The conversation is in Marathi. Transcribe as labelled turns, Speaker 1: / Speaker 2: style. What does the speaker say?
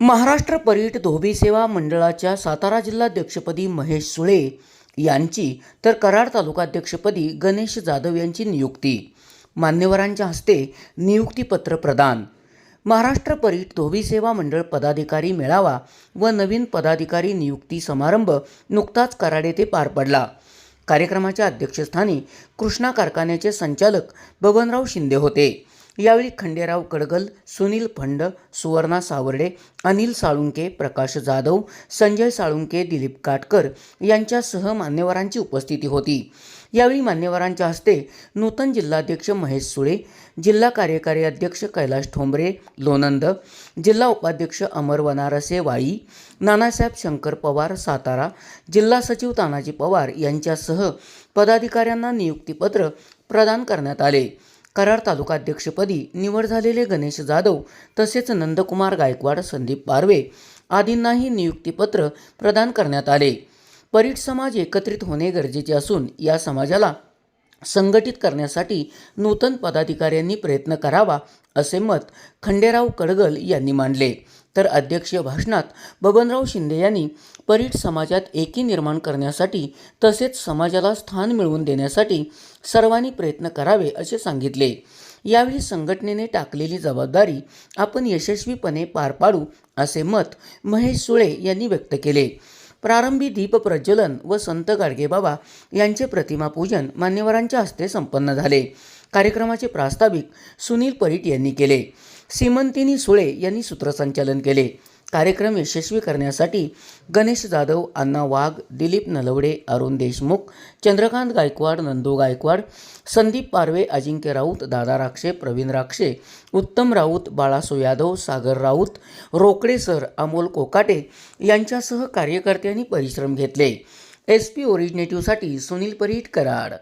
Speaker 1: महाराष्ट्र परीट धोबी सेवा मंडळाच्या सातारा जिल्हाध्यक्षपदी महेश सुळे यांची तर कराड तालुकाध्यक्षपदी गणेश जाधव यांची नियुक्ती. मान्यवरांच्या हस्ते नियुक्तीपत्र प्रदान. महाराष्ट्र परीट धोबी सेवा मंडळ पदाधिकारी मेळावा व नवीन पदाधिकारी नियुक्ती समारंभ नुकताच कराड येथे पार पडला. कार्यक्रमाच्या अध्यक्षस्थानी कृष्णा कारखान्याचे संचालक बबनराव शिंदे होते. यावेळी खंडेराव कडगल सुनील फंड सुवर्णा सावर्डे अनिल साळुंके प्रकाश जाधव संजय साळुंके दिलीप काटकर यांच्यासह मान्यवरांची उपस्थिती होती. यावेळी मान्यवरांच्या हस्ते नूतन जिल्हाध्यक्ष महेश सुळे जिल्हा कार्यकारी अध्यक्ष कैलाश ठोंबरे लोणंद जिल्हा उपाध्यक्ष अमर वनारसे वाई नानासाहेब शंकर पवार सातारा जिल्हा सचिव तानाजी पवार यांच्यासह पदाधिकाऱ्यांना नियुक्तीपत्र प्रदान करण्यात आले. कराड तालुकाध्यक्षपदी निवड झालेले गणेश जाधव तसेच नंदकुमार गायकवाड संदीप पारवे आदींनाही नियुक्तीपत्र प्रदान करण्यात आले. परीट समाज एकत्रित होणे गरजेचे असून या समाजाला संघटित करण्यासाठी नूतन पदाधिकाऱ्यांनी प्रयत्न करावा असे मत खंडेराव कडगल यांनी मांडले. तर अध्यक्षीय भाषणात बबनराव शिंदे यांनी परीट समाजात एकी निर्माण करण्यासाठी तसेच समाजाला स्थान मिळवून देण्यासाठी सर्वांनी प्रयत्न करावे असे सांगितले. यावेळी संघटनेने टाकलेली जबाबदारी आपण यशस्वीपणे पार पाडू असे मत महेश सुळे यांनी व्यक्त केले. प्रारंभी दीप प्रज्वलन व संत गाडगेबाबा यांचे प्रतिमापूजन मान्यवरांच्या हस्ते संपन्न झाले. कार्यक्रमाचे प्रास्ताविक सुनील परीट यांनी केले. सीमंतिनी सुळे यांनी सूत्रसंचालन केले. कार्यक्रम यशस्वी करण्यासाठी गणेश जाधव अण्णा वाघ दिलीप नलवडे अरुण देशमुख चंद्रकांत गायकवाड नंदू गायकवाड संदीप पारवे अजिंक्य राऊत दादा राक्षे प्रवीण राक्षे उत्तम राऊत बाळासो यादव सागर राऊत रोकडे सर अमोल कोकाटे यांच्यासह कार्यकर्त्यांनी परिश्रम घेतले. एस पी ओरिजिनेटिव्हसाठी सुनील परीट कराड.